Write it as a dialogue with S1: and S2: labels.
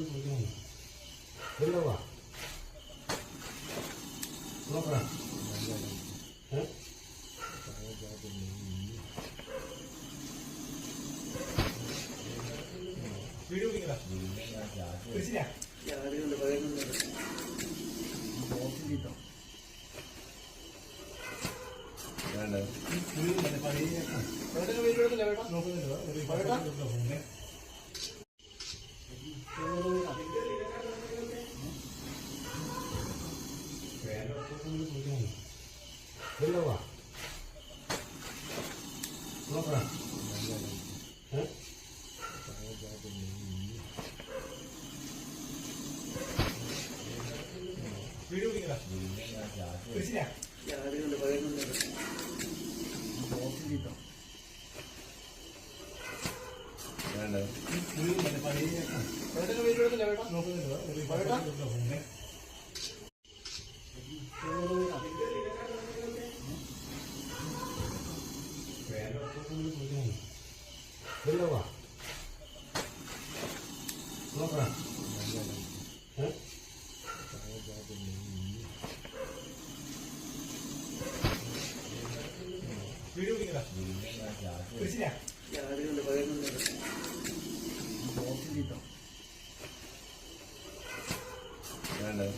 S1: ഒന്ന് കുടിക്കണം ഇല്ലവാ നോക്കാം വീഡിയോ വിളിക്കലാ
S2: വേണ്ട.
S1: വീഡിയോ എടുക്കില്ല വേണ്ട നോക്കുന്നില്ല. വേണ്ട వెళ్ళవా లోపరా വീഡിയോ പിടിക്കടാ ഇല്ലവാ നോക്കാം വീഡിയോ വിളിക്കടാ വിളിച്ചില്ല?
S2: അല്ലേ